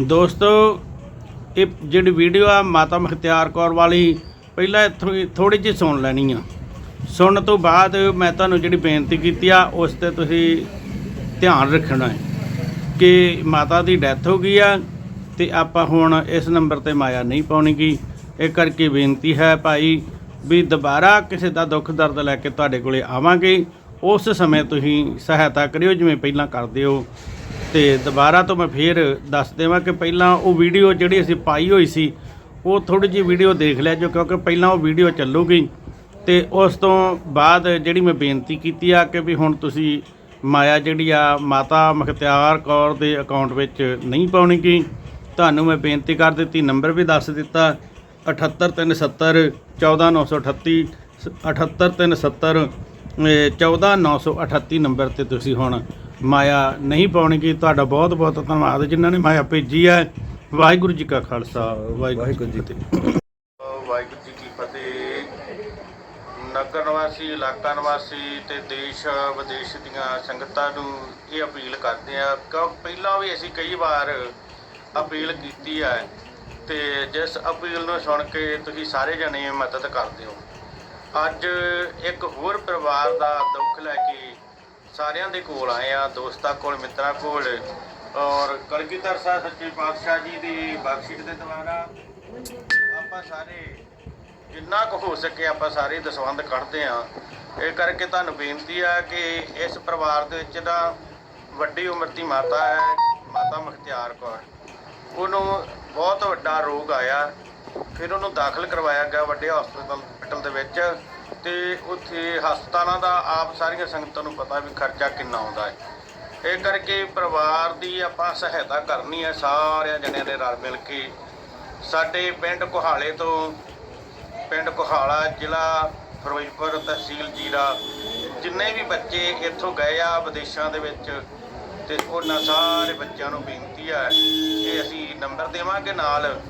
ਦੋਸਤੋ, ਇਹ ਜਿਹੜੀ ਵੀਡੀਓ ਆ ਮਾਤਾ ਮੁਖਤਿਆਰ ਕੌਰ ਵਾਲੀ, ਪਹਿਲਾਂ ਥੋੜੀ ਜਿਹੀ ਸੁਣ ਲੈਣੀ ਆ। ਸੁਣਨ ਤੋਂ ਬਾਅਦ ਮੈਂ ਤੁਹਾਨੂੰ ਜਿਹੜੀ ਬੇਨਤੀ ਕੀਤੀ ਆ, ਉਸ ਤੇ ਤੁਸੀਂ ਧਿਆਨ ਰੱਖਣਾ ਹੈ ਕਿ ਮਾਤਾ ਦੀ ਡੈਥ ਹੋ ਗਈ ਆ ਤੇ ਆਪਾਂ ਹੁਣ ਇਸ ਨੰਬਰ ਤੇ ਮਾਇਆ ਨਹੀਂ ਪਾਉਣੀਗੀ। ਇਹ ਕਰਕੇ ਬੇਨਤੀ ਹੈ ਭਾਈ ਵੀ ਦੁਬਾਰਾ ਕਿਸੇ ਦਾ ਦੁੱਖ ਦਰਦ ਲੈ ਕੇ ਤੁਹਾਡੇ ਕੋਲੇ ਆਵਾਂਗੇ। ਉਸ ਸਮੇਂ ਤੁਸੀਂ ਸਹਾਇਤਾ ਕਰਿਓ, ਜਿਵੇਂ ਪਹਿਲਾਂ ਕਰਦੇ ਹੋ। ਤੇ ਦੁਬਾਰਾ ਤੋਂ ਮੈਂ ਫੇਰ ਦੱਸ ਦੇਵਾਂ ਕਿ ਪਹਿਲਾਂ ਉਹ ਵੀਡੀਓ ਜਿਹੜੀ ਅਸੀਂ ਪਾਈ ਹੋਈ ਸੀ, ਉਹ ਥੋੜੀ ਜਿਹੀ ਵੀਡੀਓ ਦੇਖ ਲਿਆ ਜੋ, ਕਿਉਂਕਿ ਪਹਿਲਾਂ ਉਹ ਵੀਡੀਓ ਚੱਲੂਗੀ। ਤੇ ਉਸ ਤੋਂ ਬਾਅਦ ਜਿਹੜੀ ਮੈਂ ਬੇਨਤੀ ਕੀਤੀ ਆ ਕਿ ਵੀ ਹੁਣ ਤੁਸੀਂ ਮਾਇਆ ਜਿਹੜੀ ਆ, ਮਾਤਾ ਮੁਖਤਿਆਰ ਕੌਰ ਦੇ ਅਕਾਊਂਟ ਵਿੱਚ ਨਹੀਂ ਪਾਉਣੀ ਗੀ ਤੁਹਾਨੂੰ ਮੈਂ ਬੇਨਤੀ ਕਰ ਦਿੱਤੀ, ਨੰਬਰ ਵੀ ਦੱਸ ਦਿੱਤਾ 78370 14938 78370 14938 ਨੰਬਰ ਤੇ ਤੁਸੀਂ ਹੁਣ ਮਾਇਆ ਨਹੀਂ ਪਾਉਣੀ ਗੀ ਤੁਹਾਡਾ ਬਹੁਤ ਬਹੁਤ ਧੰਨਵਾਦ। ਜਿਨ੍ਹਾਂ ਨੇ ਮਾਇਆ ਭੇਜੀ ਹੈ, ਵਾਹਿਗੁਰੂ ਜੀ ਕਾ ਖਾਲਸਾ। ਵਾਹਿਗੁਰੂ ਜੀ ਕੀ ਫਤਿਹ। ਵਾਹਿਗੁਰੂ ਜੀ ਕੀ ਫਤਿਹ। ਨਗਰ ਨਿਵਾਸੀ, ਇਲਾਕਾ ਨਿਵਾਸੀ ਤੇ ਦੇਸ਼, ਵਿਦੇਸ਼ ਦੀਆਂ ਸੰਗਤਾਂ ਨੂੰ ਇਹ ਅਪੀਲ ਕਰਦੇ ਆ ਕਿ ਪਹਿਲਾਂ ਵੀ ਅਸੀਂ ਕਈ ਵਾਰ ਅਪੀਲ ਕੀਤੀ ਹੈ ਤੇ ਜਿਸ ਅਪੀਲ ਨੂੰ ਸੁਣ ਕੇ ਤੁਸੀਂ ਸਾਰੇ ਜਣੇ ਮਦਦ ਕਰਦੇ ਹੋ। ਅੱਜ ਇੱਕ ਹੋਰ ਪਰਿਵਾਰ ਦਾ ਦੁੱਖ ਲੈ ਕੇ ਸਾਰਿਆਂ ਦੇ ਕੋਲ ਆਏ ਆ ਦੋਸਤਾਂ ਕੋਲ, ਮਿੱਤਰਾਂ ਕੋਲ। ਔਰ ਕਲਗੀਧਰ ਸਾਹਿਬ ਸੱਚੇ ਪਾਤਸ਼ਾਹ ਜੀ ਦੀ ਬਖਸ਼ਿਸ਼ ਦੇ ਦੁਆਰਾ ਆਪਾਂ ਸਾਰੇ ਜਿੰਨਾ ਕੁ ਹੋ ਸਕੇ ਆਪਾਂ ਸਾਰੇ ਦਸਵੰਦ ਕੱਢਦੇ ਆ ਇਹ ਕਰਕੇ ਤੁਹਾਨੂੰ ਬੇਨਤੀ ਆ ਕਿ ਇਸ ਪਰਿਵਾਰ ਦੇ ਵਿੱਚ ਨਾ ਵੱਡੀ ਉਮਰ ਦੀ ਮਾਤਾ ਹੈ, ਮਾਤਾ ਮੁਖਤਿਆਰ ਕੌਰ। ਉਹਨੂੰ ਬਹੁਤ ਵੱਡਾ ਰੋਗ ਆਇਆ, ਫਿਰ ਉਹਨੂੰ ਦਾਖਲ ਕਰਵਾਇਆ ਗਿਆ ਵੱਡੇ ਹਸਪਤਾਲ ਹਸਪਤਾਲ ਦੇ ਵਿੱਚ ਤੇ ਉੱਥੇ ਹਸਪਤਾਲਾਂ ਦਾ ਆਪ ਸਾਰੀਆਂ ਸੰਗਤਾਂ ਨੂੰ ਪਤਾ ਵੀ ਖਰਚਾ ਕਿੰਨਾ ਆਉਂਦਾ ਹੈ। ਇਹ ਕਰਕੇ ਪਰਿਵਾਰ ਦੀ ਆਪਾਂ ਸਹਾਇਤਾ ਕਰਨੀ ਹੈ, ਸਾਰਿਆਂ ਜਣਿਆਂ ਦੇ ਰਲ ਮਿਲ ਕੇ। ਸਾਡੇ ਪਿੰਡ ਕੁਹਾਲੇ ਤੋਂ ਪਿੰਡ ਕੁਹਾਲਾ ਜ਼ਿਲ੍ਹਾ ਫਿਰੋਜ਼ਪੁਰ ਤਹਿਸੀਲ ਜੀਰਾ, ਜਿੰਨੇ ਵੀ ਬੱਚੇ ਇੱਥੋਂ ਗਏ ਆ ਵਿਦੇਸ਼ਾਂ ਦੇ ਵਿੱਚ, ਤੇ ਉਹਨਾਂ ਸਾਰੇ ਬੱਚਿਆਂ ਨੂੰ ਬੇਨਤੀ ਆ ਕਿ ਅਸੀਂ ਨੰਬਰ ਦੇਵਾਂਗੇ ਨਾਲ,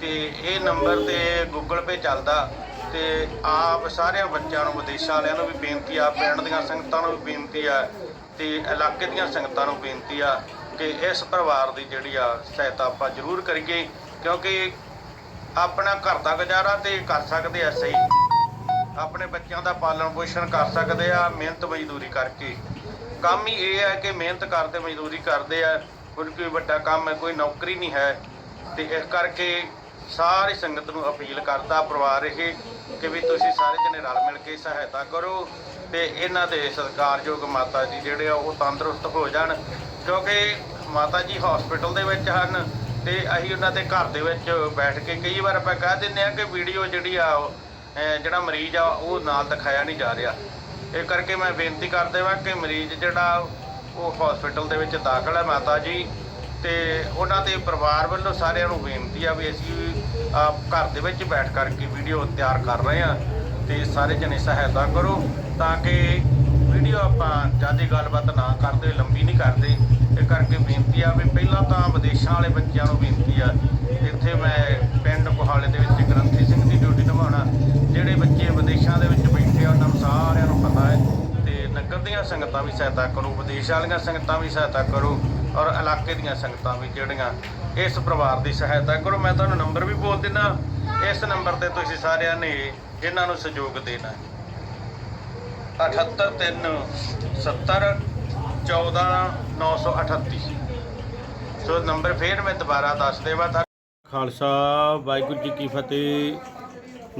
ਤੇ ਇਹ ਨੰਬਰ ਤੇ ਗੂਗਲ ਪੇ ਚੱਲਦਾ। ਤੇ ਆਪ ਸਾਰਿਆਂ ਬੱਚਿਆਂ ਨੂੰ, ਵਿਦੇਸ਼ਾਂ ਵਾਲਿਆਂ ਨੂੰ ਵੀ ਬੇਨਤੀ ਆ, ਪਿੰਡ ਦੀਆਂ ਸੰਗਤਾਂ ਨੂੰ ਵੀ ਬੇਨਤੀ ਆ ਤੇ ਇਲਾਕੇ ਦੀਆਂ ਸੰਗਤਾਂ ਨੂੰ ਬੇਨਤੀ ਆ ਕਿ ਇਸ ਪਰਿਵਾਰ ਦੀ ਜਿਹੜੀ ਆ ਸਹਾਇਤਾ ਆਪਾਂ ਜ਼ਰੂਰ ਕਰੀਏ, ਕਿਉਂਕਿ ਆਪਣਾ ਘਰ ਦਾ ਗੁਜ਼ਾਰਾ ਤੇ ਕਰ ਸਕਦੇ ਆ ਸਹੀ ਆਪਣੇ ਬੱਚਿਆਂ ਦਾ ਪਾਲਣ ਪੋਸ਼ਣ ਕਰ ਸਕਦੇ ਆ, ਮਿਹਨਤ ਮਜ਼ਦੂਰੀ ਕਰਕੇ। ਕੰਮ ਹੀ ਇਹ ਹੈ ਕਿ ਮਿਹਨਤ ਕਰਦੇ, ਮਜ਼ਦੂਰੀ ਕਰਦੇ ਆ, ਕੋਈ ਕੋਈ ਵੱਡਾ ਕੰਮ ਹੈ, ਕੋਈ ਨੌਕਰੀ ਨਹੀਂ ਹੈ। ਤੇ ਇਸ ਕਰਕੇ ਸਾਰੀ ਸੰਗਤ ਨੂੰ ਅਪੀਲ ਕਰਦਾ ਪਰਿਵਾਰ ਇਹ ਕਿ ਵੀ ਤੁਸੀਂ ਸਾਰੇ ਜਣੇ ਰਲ ਮਿਲ ਕੇ ਸਹਾਇਤਾ ਕਰੋ ਤੇ ਇਹਨਾਂ ਦੇ ਸਤਿਕਾਰਯੋਗ ਮਾਤਾ ਜੀ ਜਿਹੜੇ ਆ ਉਹ ਤੰਦਰੁਸਤ ਹੋ ਜਾਣ, ਕਿਉਂਕਿ ਮਾਤਾ ਜੀ ਹਸਪੀਟਲ ਦੇ ਵਿੱਚ ਹਨ ਤੇ ਅਸੀਂ ਉਹਨਾਂ ਦੇ ਘਰ ਦੇ ਵਿੱਚ ਬੈਠ ਕੇ ਕਈ ਵਾਰ ਆਪਾਂ ਕਹਿ ਦਿੰਦੇ ਆ ਕਿ ਵੀਡੀਓ ਜਿਹੜੀ ਆ ਜਿਹੜਾ ਮਰੀਜ਼ ਆ ਉਹ ਨਾਲ ਦਿਖਾਇਆ ਨਹੀਂ ਜਾ ਰਿਹਾ। ਇਹ ਕਰਕੇ ਮੈਂ ਬੇਨਤੀ ਕਰਦੇ ਵਾਂ ਕਿ ਮਰੀਜ਼ ਜਿਹੜਾ ਉਹ ਹਸਪੀਟਲ ਦੇ ਵਿੱਚ ਦਾਖਲ ਹੈ ਮਾਤਾ ਜੀ। ਤੇ ਉਹਨਾਂ ਦੇ ਪਰਿਵਾਰ ਵੱਲੋਂ ਸਾਰਿਆਂ ਨੂੰ ਬੇਨਤੀ ਆ ਵੀ ਅਸੀਂ ਆਪ ਘਰ ਦੇ ਵਿੱਚ ਬੈਠ ਕਰਕੇ ਵੀਡੀਓ ਤਿਆਰ ਕਰ ਰਹੇ ਆ ਤੇ ਸਾਰੇ ਜਣੇ ਸਹਾਇਤਾ ਕਰੋ ਤਾਂ ਕਿ ਵੀਡੀਓ ਆਪਾਂ ਜ਼ਿਆਦਾ ਗੱਲਬਾਤ ਨਾ ਕਰਦੇ, ਲੰਬੀ ਨਹੀਂ ਕਰਦੇ। ਇਹ ਕਰਕੇ ਬੇਨਤੀ ਆ ਵੀ ਪਹਿਲਾਂ ਤਾਂ ਵਿਦੇਸ਼ਾਂ ਵਾਲੇ ਬੱਚਿਆਂ ਨੂੰ ਬੇਨਤੀ ਆ, ਇੱਥੇ ਮੈਂ ਪਿੰਡ ਕੋਹਾਲੇ ਦੇ ਵਿੱਚ ਗ੍ਰੰਥੀ ਸਿੰਘ ਦੀ ਡਿਊਟੀ ਨਿਭਾਉਣਾ। ਜਿਹੜੇ ਬੱਚੇ ਵਿਦੇਸ਼ਾਂ ਦੇ ਵਿੱਚ ਬੈਠੇ ਆ, ਉਹਨਾਂ ਨੂੰ ਸਾਰਿਆਂ ਨੂੰ ਪਤਾ ਹੈ ਤੇ ਨਗਰ ਦੀਆਂ ਸੰਗਤਾਂ ਵੀ ਸਹਾਇਤਾ ਕਰੋ, ਵਿਦੇਸ਼ ਵਾਲੀਆਂ ਸੰਗਤਾਂ ਵੀ ਸਹਾਇਤਾ ਕਰੋ। ਔਰ ਇਲਾਕੇ ਦੀਆਂ ਸੰਗਤਾਂ ਵੀ ਜਿਹੜੀਆਂ ਇਸ ਪਰਿਵਾਰ ਦੀ ਸਹਾਇਤਾ ਕਰੋ। ਮੈਂ ਤੁਹਾਨੂੰ ਨੰਬਰ ਵੀ ਬੋਲ ਦਿੰਦਾ ਇਸ ਨੰਬਰ ਤੇ ਤੁਸੀਂ ਸਾਰਿਆਂ ਨੇ ਇਹਨਾਂ ਨੂੰ ਸਹਿਯੋਗ ਦੇਣਾ ਹੈ। 78370 14938 ਸੋ ਨੰਬਰ ਫੇਰ ਮੈਂ ਦੁਬਾਰਾ ਦੱਸ ਦੇਵਾਂ ਤਾਂ ਖਾਲਸਾ, ਵਾਹਿਗੁਰੂ ਜੀ ਕੀ ਫਤਿਹ।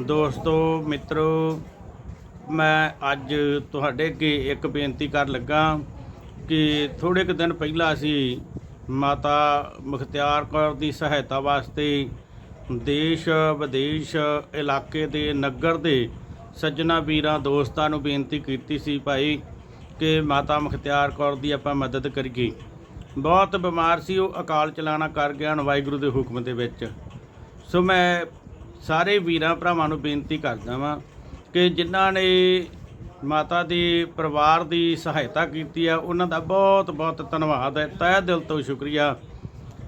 ਦੋਸਤੋ, ਮਿੱਤਰੋ, ਮੈਂ ਅੱਜ ਤੁਹਾਡੇ ਅੱਗੇ ਇੱਕ ਬੇਨਤੀ ਕਰਨ ਲੱਗਾ। ਕਿ ਥੋੜੇ ਕੁ ਦਿਨ ਪਹਿਲਾਂ ਅਸੀਂ ਮਾਤਾ ਮੁਖਤਿਆਰ ਕੌਰ ਦੀ ਸਹਾਇਤਾ ਵਾਸਤੇ ਦੇਸ਼, ਵਿਦੇਸ਼, ਇਲਾਕੇ ਦੇ ਨਗਰ ਦੇ ਸੱਜਣਾ ਵੀਰਾਂ, ਦੋਸਤਾਂ ਨੂੰ ਬੇਨਤੀ ਕੀਤੀ ਸੀ ਭਾਈ ਕਿ ਮਾਤਾ ਮੁਖਤਿਆਰ ਕੌਰ ਦੀ ਆਪਾਂ ਮਦਦ ਕਰੀਏ। ਬਹੁਤ ਬਿਮਾਰ ਸੀ, ਉਹ ਅਕਾਲ ਚਲਾਣਾ ਕਰ ਗਿਆ ਹੁਣ ਵਾਹਿਗੁਰੂ ਦੇ ਹੁਕਮ ਦੇ ਵਿੱਚ। ਸੋ ਮੈਂ ਸਾਰੇ ਵੀਰਾਂ ਭਰਾਵਾਂ ਨੂੰ ਬੇਨਤੀ ਕਰਦਾ ਵਾਂ ਕਿ ਜਿਨ੍ਹਾਂ ਨੇ ਮਾਤਾ ਦੇ ਪਰਿਵਾਰ ਦੀ ਸਹਾਇਤਾ ਕੀਤੀ ਆ। ਉਹਨਾਂ ਦਾ ਬਹੁਤ ਬਹੁਤ ਧੰਨਵਾਦ ਹੈ। ਤਹਿ ਦਿਲ ਤੋਂ ਸ਼ੁਕਰੀਆ।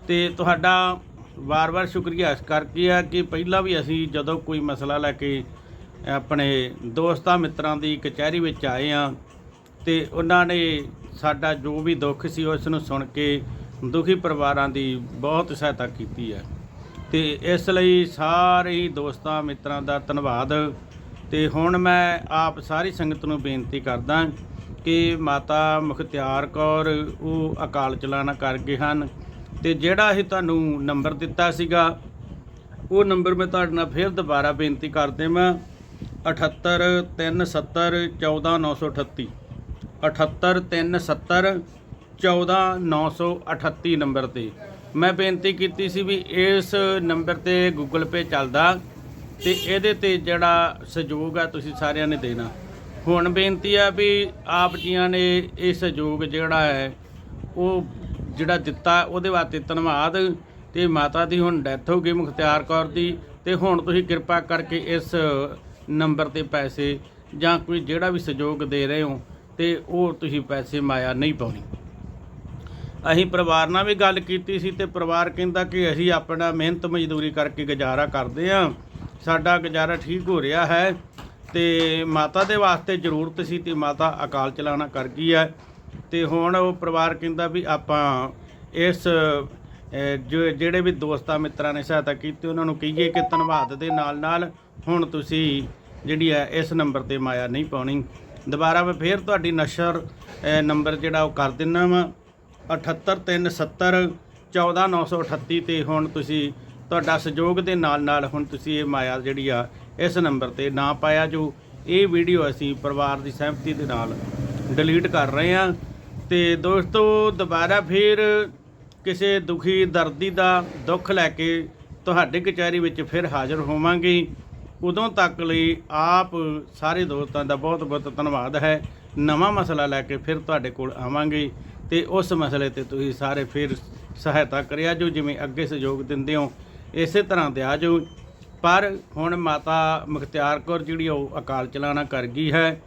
ਤੇ ਤੁਹਾਡਾ ਵਾਰ-ਵਾਰ ਸ਼ੁਕਰੀਆ ਇਸ ਕਰਕੇ ਆ ਕਿ ਪਹਿਲਾਂ ਵੀ ਅਸੀਂ ਜਦੋਂ ਕੋਈ ਮਸਲਾ ਲੈ ਕੇ ਆਪਣੇ ਦੋਸਤਾਂ ਮਿੱਤਰਾਂ ਦੀ ਕਚਹਿਰੀ ਵਿੱਚ ਆਏ ਆ ਤੇ ਉਹਨਾਂ ਨੇ ਸਾਡਾ ਜੋ ਵੀ ਦੁੱਖ ਸੀ ਉਸ ਨੂੰ ਸੁਣ ਕੇ ਦੁਖੀ ਪਰਿਵਾਰਾਂ ਦੀ ਬਹੁਤ ਸਹਾਇਤਾ ਕੀਤੀ ਹੈ। ਤੇ ਇਸ ਲਈ ਸਾਰੇ ਹੀ ਦੋਸਤਾਂ ਮਿੱਤਰਾਂ ਦਾ ਧੰਨਵਾਦ। ਤੇ ਹੁਣ ਮੈਂ ਆਪ ਸਾਰੀ ਸੰਗਤ ਨੂੰ ਬੇਨਤੀ ਕਰਦਾ ਕਿ ਮਾਤਾ ਮੁਖਤਿਆਰ ਕੌਰ ਉਹ ਅਕਾਲ ਚਲਾਣਾ ਕਰ ਗਏ ਹਨ ਤੇ ਜਿਹੜਾ ਇਹ ਤੁਹਾਨੂੰ ਨੰਬਰ ਦਿੱਤਾ ਸੀਗਾ, ਉਹ ਨੰਬਰ ਮੈਂ ਤੁਹਾਡੇ ਨਾਲ ਫਿਰ ਦੁਬਾਰਾ ਬੇਨਤੀ ਕਰਦੇ ਮੈਂ 78 370 14938 78 370 14938 ਨੰਬਰ ਤੇ। ਮੈਂ ਬੇਨਤੀ ਕੀਤੀ ਸੀ ਵੀ ਇਸ ਨੰਬਰ ਤੇ ਗੂਗਲ ਪੇ ਚੱਲਦਾ। ਤੇ ਇਹਦੇ ਤੇ ਜਿਹੜਾ ਸਹਿਯੋਗ ਆ ਤੁਸੀਂ ਸਾਰਿਆਂ ਨੇ ਦੇਣਾ। ਹੁਣ ਬੇਨਤੀ ਆ ਵੀ ਆਪ ਜੀਆਂ ਨੇ ਇਹ ਸਹਿਯੋਗ ਜਿਹੜਾ ਹੈ, ਉਹ ਜਿਹੜਾ ਦਿੱਤਾ, ਉਹਦੇ ਵਾਸਤੇ ਧੰਨਵਾਦ। ਤੇ ਮਾਤਾ ਦੀ ਹੁਣ ਡੈਥ ਹੋ ਗਈ, ਮੁਖਤਿਆਰ ਕੌਰ ਦੀ। ਤੇ ਹੁਣ ਤੁਸੀਂ ਕਿਰਪਾ ਕਰਕੇ ਇਸ ਨੰਬਰ ਤੇ ਪੈਸੇ ਜਾਂ ਕੋਈ ਜਿਹੜਾ ਵੀ ਸਹਿਯੋਗ ਦੇ ਰਹੇ ਹੋ, ਤੇ ਉਹ ਤੁਸੀਂ ਪੈਸੇ ਮਾਇਆ ਨਹੀਂ ਪਾਉਣੀ। ਅਸੀਂ ਪਰਿਵਾਰ ਨਾਲ ਵੀ ਗੱਲ ਕੀਤੀ ਸੀ ਤੇ ਪਰਿਵਾਰ ਕਹਿੰਦਾ ਕਿ ਅਸੀਂ ਆਪਣਾ ਮਿਹਨਤ ਮਜ਼ਦੂਰੀ ਕਰਕੇ ਗੁਜ਼ਾਰਾ ਕਰਦੇ ਆ ਸਾਡਾ ਗੁਜ਼ਾਰਾ ਠੀਕ ਹੋ ਰਿਹਾ ਹੈ ਤੇ ਮਾਤਾ ਦੇ ਵਾਸਤੇ ਜ਼ਰੂਰਤ ਸੀ ਤੇ ਮਾਤਾ ਅਕਾਲ ਚਲਾਣਾ ਕਰ ਗਈ ਹੈ। ਤੇ ਹੁਣ ਉਹ ਪਰਿਵਾਰ ਕਹਿੰਦਾ ਵੀ ਆਪਾਂ ਇਸ ਜਿਹੜੇ ਵੀ ਦੋਸਤਾਂ ਮਿੱਤਰਾਂ ਨੇ ਸਹਾਇਤਾ ਕੀਤੀ, ਉਹਨਾਂ ਨੂੰ ਕਹੀਏ ਕਿ ਧੰਨਵਾਦ ਦੇ ਨਾਲ ਨਾਲ ਹੁਣ ਤੁਸੀਂ ਜਿਹੜੀ ਹੈ ਇਸ ਨੰਬਰ ਤੇ ਮਾਇਆ ਨਹੀਂ ਪਾਉਣੀ। ਦੁਬਾਰਾ ਮੈਂ ਫੇਰ ਤੁਹਾਡੀ ਨਸ਼ਰ ਨੰਬਰ ਜਿਹੜਾ ਉਹ ਕਰ ਦਿੰਨਾ ਵਾ। 78370 14938 ਤੇ ਹੁਣ ਤੁਸੀਂ ਤੁਹਾਡਾ ਸਹਿਯੋਗ ਦੇ ਨਾਲ ਨਾਲ ਹੁਣ ਤੁਸੀਂ ਇਹ ਮਾਇਆ ਜਿਹੜੀ ਆ, ਇਸ ਨੰਬਰ ਤੇ ਨਾ ਪਾਇਆ ਜੋ ਇਹ ਵੀਡੀਓ ਅਸੀਂ ਪਰਿਵਾਰ ਦੀ ਸਹਿਮਤੀ ਦੇ ਨਾਲ ਡਿਲੀਟ ਕਰ ਰਹੇ ਹਾਂ। ਤੇ ਦੋਸਤੋ, ਦੁਬਾਰਾ ਫਿਰ ਕਿਸੇ ਦੁਖੀ, ਦਰਦੀ ਦਾ ਦੁੱਖ ਲੈ ਕੇ ਤੁਹਾਡੇ ਕਚਹਿਰੀ ਵਿੱਚ ਫਿਰ ਹਾਜ਼ਰ ਹੋਵਾਂਗੇ। ਉਦੋਂ ਤੱਕ ਲਈ ਆਪ ਸਾਰੇ ਦੋਸਤਾਂ ਦਾ ਬਹੁਤ ਬਹੁਤ ਧੰਨਵਾਦ ਹੈ। ਨਵਾਂ ਮਸਲਾ ਲੈ ਕੇ ਫਿਰ ਤੁਹਾਡੇ ਕੋਲ ਆਵਾਂਗੇ। ਤੇ ਉਸ ਮਸਲੇ ਤੇ ਤੁਸੀਂ ਸਾਰੇ ਫਿਰ ਸਹਾਇਤਾ ਕਰਿਆ ਜੋ ਜਿਵੇਂ ਅੱਗੇ ਸਹਿਯੋਗ ਦਿੰਦੇ ਹੋ। ਇਸੇ ਤਰ੍ਹਾਂ ਦਿਆ ਜੋ ਪਰ ਹੁਣ ਮਾਤਾ ਮੁਖਤਿਆਰ ਕੌਰ ਜਿਹੜੀ ਉਹ ਅਕਾਲ ਚਲਾਣਾ ਕਰ ਗਈ ਹੈ।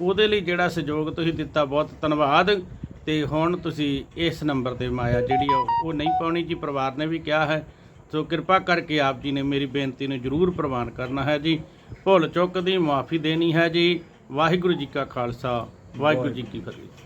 ਉਹਦੇ ਲਈ ਜਿਹੜਾ ਸਹਿਯੋਗ ਤੁਸੀਂ ਦਿੱਤਾ ਬਹੁਤ ਧੰਨਵਾਦ। ਤੇ ਹੁਣ ਤੁਸੀਂ ਇਸ ਨੰਬਰ ਤੇ ਮਾਇਆ ਜਿਹੜੀ ਆ ਉਹ ਨਹੀਂ ਪਾਉਣੀ ਜੀ। ਪਰਿਵਾਰ ਨੇ ਵੀ ਕਿਹਾ ਹੈ। ਸੋ ਕਿਰਪਾ ਕਰਕੇ ਆਪ ਜੀ ਨੇ ਮੇਰੀ ਬੇਨਤੀ ਨੂੰ ਜ਼ਰੂਰ ਪ੍ਰਵਾਨ ਕਰਨਾ ਹੈ ਜੀ। ਭੁੱਲ ਚੁੱਕ ਦੀ ਮਾਫੀ ਦੇਣੀ ਹੈ ਜੀ। ਵਾਹਿਗੁਰੂ ਜੀ ਕਾ ਖਾਲਸਾ। ਵਾਹਿਗੁਰੂ ਜੀ ਕੀ ਫਤਿਹ।